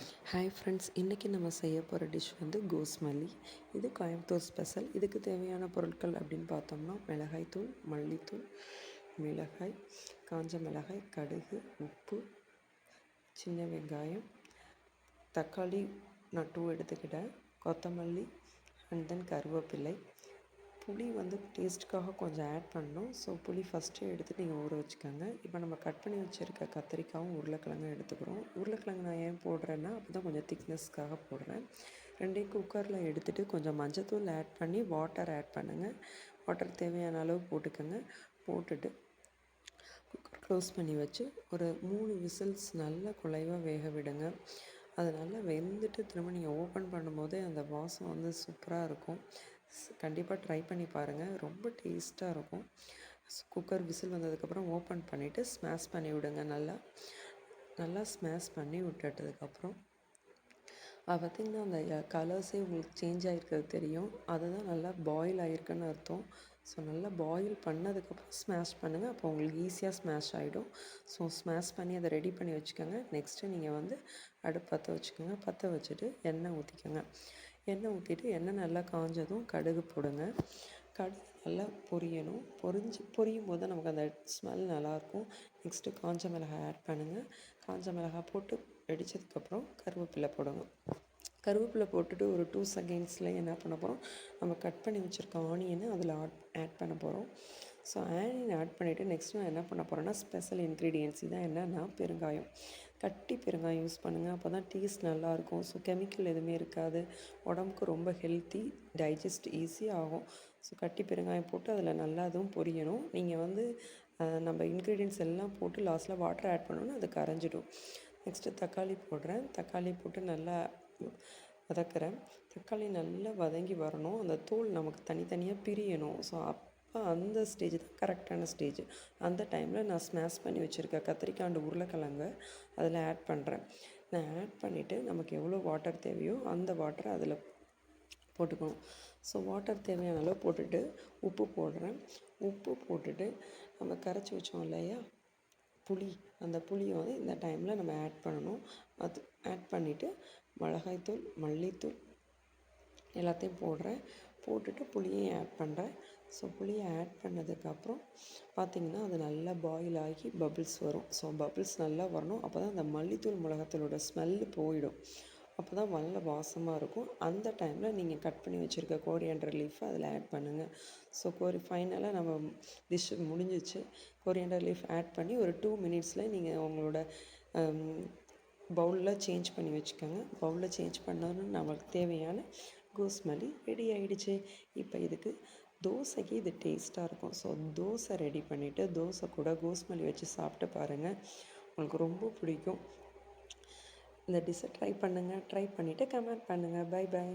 Hi friends இன்றைக்கி நம்ம செய்ய போகிற டிஷ் வந்து கோஸ்மல்லி. இது கோயம்புத்தூர் ஸ்பெஷல் இதுக்கு தேவையான பொருட்கள் அப்படின்னு பார்த்தோம்னா மிளகாய்த்தூள் மல்லித்தூள் மிளகாய் காஞ்ச மிளகாய் கடுகு உப்பு சின்ன வெங்காயம் தக்காளி நான் டூ எடுத்துக்கிட்டேன் கொத்தமல்லி அண்ட் தென் கருவேப்பிலை. புளி வந்து டேஸ்ட்டுக்காக கொஞ்சம் ஆட் பண்ணணும். ஸோ புளி ஃபஸ்ட்டு எடுத்து நீங்கள் ஊற வச்சுக்கோங்க. இப்போ நம்ம கட் பண்ணி வச்சுருக்க கத்திரிக்காவும் உருளைக்கிழங்கும் எடுத்துக்கிறோம். உருளைக்கிழங்கு நான் ஏன் போடுறேன்னா அப்போ தான் கொஞ்சம் திக்னஸ்க்காக போடுறேன். ரெண்டையும் குக்கரில் எடுத்துகிட்டு கொஞ்சம் மஞ்சத்தூள் ஆட் பண்ணி வாட்டர் ஆட் பண்ணுங்கள் வாட்டர் தேவையான அளவு போட்டுக்கோங்க. போட்டுட்டு குக்கர் க்ளோஸ் பண்ணி வச்சு ஒரு மூணு விசில்ஸ் நல்லா குலைவாக வேக விடுங்க. அது நல்லா வெந்துட்டு திரும்ப நீங்கள் ஓப்பன் பண்ணும்போதே அந்த வாசம் வந்து சூப்பராக இருக்கும். கண்டிப்பாக ட்ரை பண்ணி பாருங்கள் ரொம்ப டேஸ்ட்டாக இருக்கும். குக்கர் விசில் வந்ததுக்கப்புறம் ஓப்பன் பண்ணிவிட்டு ஸ்மாஷ் பண்ணி விடுங்க. நல்லா நல்லா ஸ்மாஷ் பண்ணி விட்டுட்டதுக்கப்புறம் அது பார்த்திங்கன்னா அந்த கலர்ஸே உங்களுக்கு சேஞ்ச் ஆகிருக்கிறது தெரியும். அதுதான் நல்லா பாயில் ஆகிருக்குன்னு அர்த்தம். ஸோ நல்லா பாயில் பண்ணதுக்கப்புறம் ஸ்மாஷ் பண்ணுங்கள் அப்போ உங்களுக்கு ஈஸியாக ஸ்மாஷ் ஆகிடும் ஸோ ஸ்மாஷ் பண்ணி அதை ரெடி பண்ணி வச்சுக்கோங்க. நெக்ஸ்ட்டு நீங்கள் வந்து அடுப்பு பற்ற வச்சுக்கோங்க. பற்ற வச்சுட்டு எண்ணெய் ஊற்றிக்கோங்க எண்ணெய் ஊற்றிட்டு எண்ணெய் நல்லா காஞ்சதும் கடுகு போடுங்க. கடுகு நல்லா பொரியணும். பொரிஞ்சு பொரியும் போது நமக்கு அந்த ஸ்மெல் நல்லாயிருக்கும். நெக்ஸ்ட்டு காஞ்ச மிளகாய் ஆட் பண்ணுங்கள் காஞ்ச மிளகாய் போட்டு வெடித்ததுக்கப்புறம் கருவேப்பிலை போடுங்க. கருவேப்பிலை போட்டுட்டு ஒரு டூ செகண்ட்ஸில் என்ன பண்ண போகிறோம் நம்ம கட் பண்ணி வச்சுருக்க ஆனியனை அதில் ஆட் ஆட் பண்ண போகிறோம் ஸோ ஆனியன் ஆட் பண்ணிவிட்டு நெக்ஸ்ட் நான் என்ன பண்ண போகிறேன்னா ஸ்பெஷல் இன்க்ரீடியன்ஸ் இதான் என்னென்னா பெருங்காயம். கட்டி பெருங்காயம் யூஸ் பண்ணுங்கள் அப்போ தான் டேஸ்ட் நல்லாயிருக்கும் ஸோ கெமிக்கல் எதுவுமே இருக்காது. உடம்புக்கு ரொம்ப ஹெல்த்தி டைஜஸ்ட் ஈஸி ஆகும். ஸோ கட்டி பெருங்காயம் போட்டு அதில் நல்லா அதுவும் பொரியணும். நீங்கள் வந்து நம்ம இன்க்ரீடியன்ஸ் எல்லாம் போட்டு லாஸ்ட்டில் வாட்டர் ஆட் பண்ணோன்னா அது கரைஞ்சிடும். நெக்ஸ்ட்டு தக்காளி போடுறேன். தக்காளி போட்டு நல்லா வதக்கிறேன். தக்காளி நல்லா வதங்கி வரணும். அந்த தோல் நமக்கு தனித்தனியாக பிரியணும். ஸோ அப்போ அந்த ஸ்டேஜ் தான் கரெக்டான ஸ்டேஜ் அந்த டைமில் நான் ஸ்மாஷ் பண்ணி வச்சுருக்கேன் கத்திரிக்காண்டு உருளைக்கிழங்கு அதில் ஆட் பண்ணுறேன் நான் ஆட் பண்ணிவிட்டு நமக்கு எவ்வளோ வாட்டர் தேவையோ அந்த வாட்டரை அதில் போட்டுக்கணும். ஸோ வாட்டர் தேவையான அளவு போட்டுட்டு உப்பு போடுறேன். உப்பு போட்டுட்டு நம்ம கரைச்சி வச்சோம் இல்லையா? புளி அந்த புளியை வந்து இந்த டைமில் நம்ம ஆட் பண்ணணும். அது ஆட் பண்ணிவிட்டு மிளகாய்த்தூள் மல்லித்தூள் எல்லாத்தையும் போடுறேன். போட்டுட்டு புளியையும் ஆட் பண்ணுறேன் ஸோ புளியை ஆட் பண்ணதுக்கப்புறம் பார்த்திங்கன்னா அது நல்லா பாயில் ஆகி பபிள்ஸ் வரும். ஸோ பபிள்ஸ் நல்லா வரணும். அப்போ தான் அந்த மல்லித்தூள் மிளகாத்தூளோட ஸ்மெல்லு போயிடும். அப்போ தான் நல்ல வாசமாக இருக்கும். அந்த டைமில் நீங்கள் கட் பண்ணி வச்சுருக்க கோரியண்டர் லீஃப் அதில் ஆட் பண்ணுங்கள் ஸோ கோரி ஃபைனலாக நம்ம டிஷ் முடிஞ்சிச்சு. கோரியண்டர் லீஃப் ஆட் பண்ணி ஒரு டூ மினிட்ஸில் நீங்கள் உங்களோட பவுலில் சேஞ்ச் பண்ணி வச்சுக்கோங்க. பவுலில் சேஞ்ச் பண்ணணும்னு நம்மளுக்கு தேவையான கோஸ்மல்லி ரெடி ஆகிடுச்சு இப்போ இதுக்கு தோசைக்கு இது டேஸ்ட்டாக இருக்கும். ஸோ தோசை ரெடி பண்ணிவிட்டு தோசை கூட கோஸ்மல்லி வச்சு சாப்பிட்டு பாருங்கள் உங்களுக்கு ரொம்ப பிடிக்கும். இந்த டிஷ்ஷை ட்ரை பண்ணுங்கள் ட்ரை பண்ணிவிட்டு கமெண்ட் பண்ணுங்கள் பை பாய்